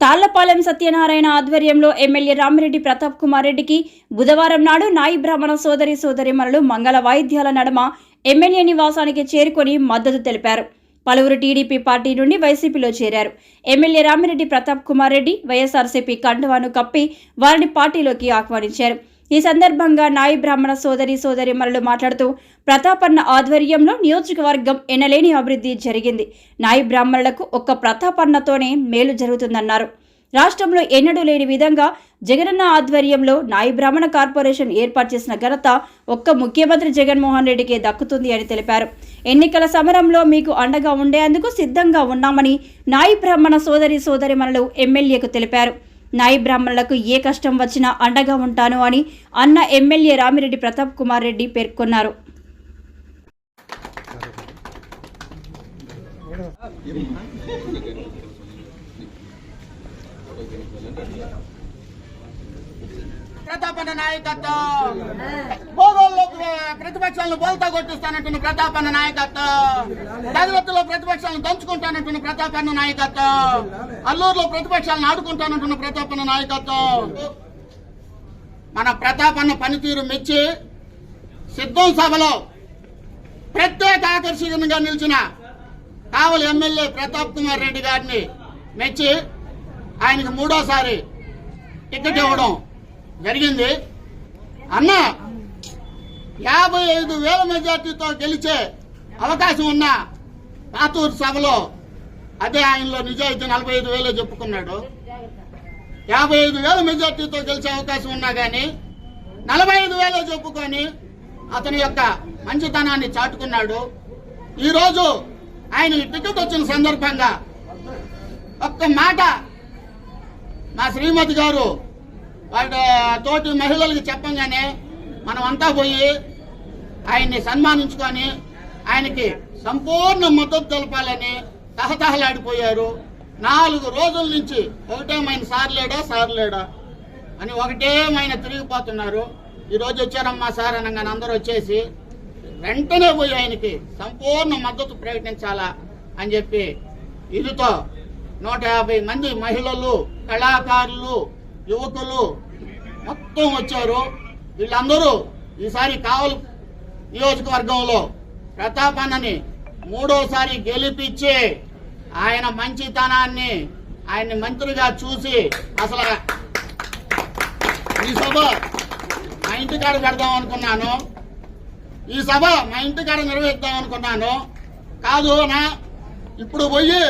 తాళ్ళపాలెం సత్యనారాయణ ఆధ్వర్యంలో ఎమ్మెల్యే రామిరెడ్డి ప్రతాప్ కుమార్ రెడ్డికి బుధవారం నాడు నాయి బ్రాహ్మణ సోదరి సోదరిమణులు మంగళ వాయిద్యాల నడమ ఎమ్మెల్యే నివాసానికి చేరుకొని మద్దతు తెలిపారు. పలువురు టీడీపీ పార్టీ నుండి వైసీపీలో చేరారు. ఎమ్మెల్యే రామిరెడ్డి ప్రతాప్ కుమార్ రెడ్డి వైఎస్ఆర్సీపీ కండువాను కప్పి వారిని పార్టీలోకి ఆహ్వానించారు. ఈ సందర్భంగా నాయి బ్రాహ్మణ సోదరి సోదరి మరలు మాట్లాడుతూ ప్రతాపన్న ఆధ్వర్యంలో నియోజకవర్గం ఎనలేని అభివృద్ధి జరిగింది. నాయి బ్రాహ్మణులకు ఒక్క ప్రతాపన్నతోనే మేలు జరుగుతుందన్నారు. రాష్ట్రంలో ఎన్నడూ లేని విధంగా జగనన్న ఆధ్వర్యంలో నాయి బ్రాహ్మణ కార్పొరేషన్ ఏర్పాటు చేసిన ఘనత ఒక్క ముఖ్యమంత్రి జగన్మోహన్ రెడ్డికే దక్కుతుంది అని తెలిపారు. ఎన్నికల సమరంలో మీకు అండగా ఉండేందుకు సిద్ధంగా ఉన్నామని నాయి బ్రాహ్మణ సోదరి సోదరి మనలు ఎమ్మెల్యేకు తెలిపారు. నాయి బ్రాహ్మణులకు ఏ కష్టం వచ్చినా అండగా ఉంటాను అని అన్న ఎమ్మెల్యే రామిరెడ్డి ప్రతాప్ కుమార్ రెడ్డి పేర్కొన్నారు. ప్రతాపన్న నాయకత్వం. భూగోళంలో ప్రతిపక్షాలను బోల్తా కొట్టిస్తానంటున్న ప్రతాపన్న నాయకత్వం. భగవత్తులో ప్రతిపక్షాలను దంచుకుంటానంటున్న ప్రతాపన్న నాయకత్వం. అల్లూరులో ప్రతిపక్షాలను ఆడుకుంటానంటున్న ప్రతాపన్న నాయకత్వం. మన ప్రతాపన్న పనితీరు మెచ్చి సిద్ధం సభలో ప్రత్యేక ఆకర్షణగా నిలిచిన కావలి ఎమ్మెల్యే ప్రతాప్ కుమార్ రెడ్డి గారిని మెచ్చి ఆయనకి మూడోసారి టికెట్ ఇవ్వడం జరిగింది. అన్న యాభై ఐదు వేల మెజార్టీతో గెలిచే అవకాశం ఉన్న పాతూరు సభలో అదే ఆయనలో నిజాయితీ నలభై ఐదు వేలే చెప్పుకున్నాడు. యాభై ఐదు వేల మెజార్టీతో గెలిచే అవకాశం ఉన్నా కానీ నలభై ఐదు వేలే చెప్పుకొని అతని యొక్క మంచితనాన్ని చాటుకున్నాడు. ఈరోజు ఆయన టికెట్ వచ్చిన సందర్భంగా ఒక్క మాట మా శ్రీమతి గారు వాళ్ళ తోటి మహిళలకు చెప్పంగానే మనం అంతా పోయి ఆయన్ని సన్మానించుకొని ఆయనకి సంపూర్ణ మద్దతు తెలపాలని తహతహలాడిపోయారు. నాలుగు రోజుల నుంచి ఒకటేమైన సార్ లేడా సార్ లేడా అని ఒకటేమైన తిరిగిపోతున్నారు. ఈ రోజు వచ్చారమ్మా సార్ అనగానే అందరూ వచ్చేసి వెంటనే పోయి ఆయనకి సంపూర్ణ మద్దతు ప్రకటించాలా అని చెప్పి ఇదితో నూట యాభై మంది మహిళలు కళాకారులు యువకులు మొత్తం వచ్చారు. వీళ్ళందరూ ఈసారి కావలి నియోజకవర్గంలో ప్రతాపన్నని మూడోసారి గెలిపించి ఆయన మంచితనాన్ని ఆయన్ని మంత్రిగా చూసి అసలు ఈ సభ మా ఇంటికాడ పెడదాం అనుకున్నాను. ఈ సభ మా ఇంటికాడ నిర్వహిద్దాం అనుకున్నాను. కాదు నా ఇప్పుడు పోయి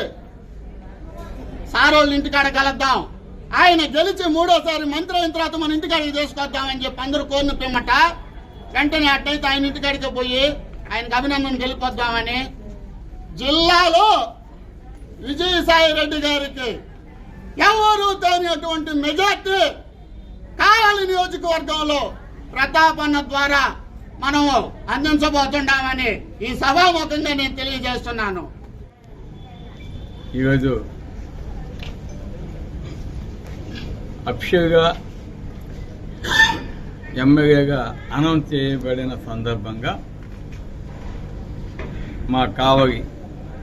సార్ ఇంటికాడ కలుద్దాం. ఆయన గెలిచి మూడోసారి మంత్రి అయిన తర్వాత మన ఇంటికాడికి తీసుకొద్దామని చెప్పి అందరూ కోరిన పిమ్మట వెంటనే అట్టయితే ఆయన ఇంటికాడికి పోయి ఆయనకు అభినందన గెలిపొద్దామని జిల్లాలో విజయసాయి రెడ్డి గారికి ఎవరు తేనటువంటి మెజార్టీ కావాలి నియోజకవర్గంలో ప్రతాపన్న ద్వారా మనము అందించబోతున్నామని ఈ సభాముఖంగా నేను తెలియజేస్తున్నాను. ఈరోజు అఫిషియల్గా ఎమ్మెల్యేగా అనౌన్స్ చేయబడిన సందర్భంగా మా కావలి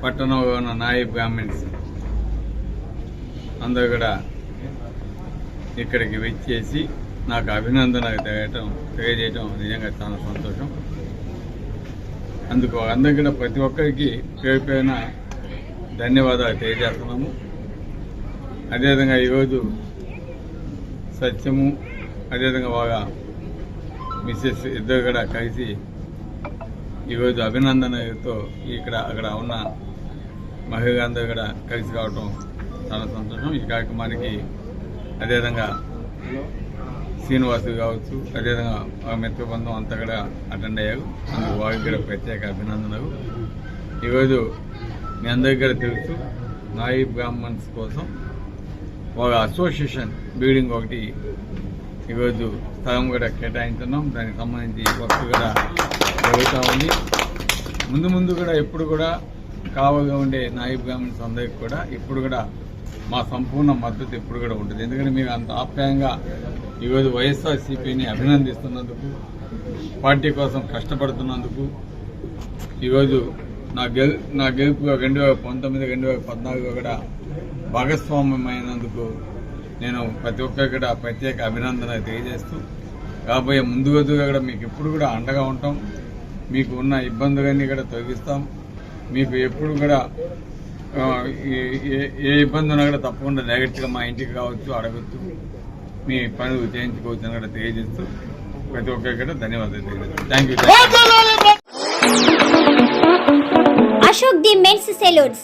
పట్టణంలో ఉన్న నాయి బ్రాహ్మణ్స్ అందరూ కూడా ఇక్కడికి వచ్చేసి నాకు అభినందన తెలియటం తెలియజేయటం నిజంగా చాలా సంతోషం. అందుకు అందరికీ కూడా ప్రతి ఒక్కరికి పేరు పైన ధన్యవాదాలు తెలియజేస్తున్నాము. అదేవిధంగా ఈరోజు సత్యము అదేవిధంగా బాగా మిస్సెస్ ఇద్దరు కూడా కలిసి ఈరోజు అభినందనతో ఇక్కడ అక్కడ ఉన్న మహిళలందరూ కూడా కలిసి కావటం చాలా సంతోషం. ఈ కార్యక్రమానికి అదేవిధంగా శ్రీనివాసు కావచ్చు అదేవిధంగా ఆ మిత్ర బృందం అంతా కూడా అటెండ్ అయ్యారు. అందుకు వారికి కూడా ప్రత్యేక అభినందనలు. ఈరోజు మీ అందరికీ కూడా తెలుసు నాయి బ్రాహ్మణ్స్ కోసం ఒక అసోసియేషన్ బిల్డింగ్ ఒకటి ఈరోజు స్థలం కూడా కేటాయించున్నాం. దానికి సంబంధించి వర్క్ కూడా జరుగుతూ ఉంది. ముందు ముందు కూడా ఎప్పుడు కూడా కావగా ఉండే నాయబ్ గవర్నమెంట్స్ అందరికీ కూడా ఇప్పుడు కూడా మా సంపూర్ణ మద్దతు ఎప్పుడు కూడా ఉంటుంది. ఎందుకంటే మేము అంత ఆప్యాయంగా ఈరోజు వైఎస్ఆర్సీపీని అభినందిస్తున్నందుకు పార్టీ కోసం కష్టపడుతున్నందుకు ఈరోజు నా గెలు నా గెలుపుగా రెండు వేల పంతొమ్మిది రెండు వేల పద్నాలుగు కూడా భాగస్వామ్యమైనందుకు నేను ప్రతి ఒక్కరికి కూడా ప్రత్యేక అభినందన తెలియజేస్తూ కాబోయే ముందుగా కూడా మీకు ఎప్పుడు కూడా అండగా ఉంటాం. మీకు ఉన్న ఇబ్బందులన్నీ కూడా తొలగిస్తాం. మీకు ఎప్పుడు కూడా ఏ- ఇబ్బంది ఉన్నా కూడా తప్పకుండా డైరెక్ట్గా మా ఇంటికి కావచ్చు అడగచ్చు మీ పనులు చేయించుకోవచ్చు అని కూడా తెలియజేస్తూ ప్రతి ఒక్కరికి కూడా ధన్యవాదాలు తెలియజేస్తాం. Thank you Ashok the men's salons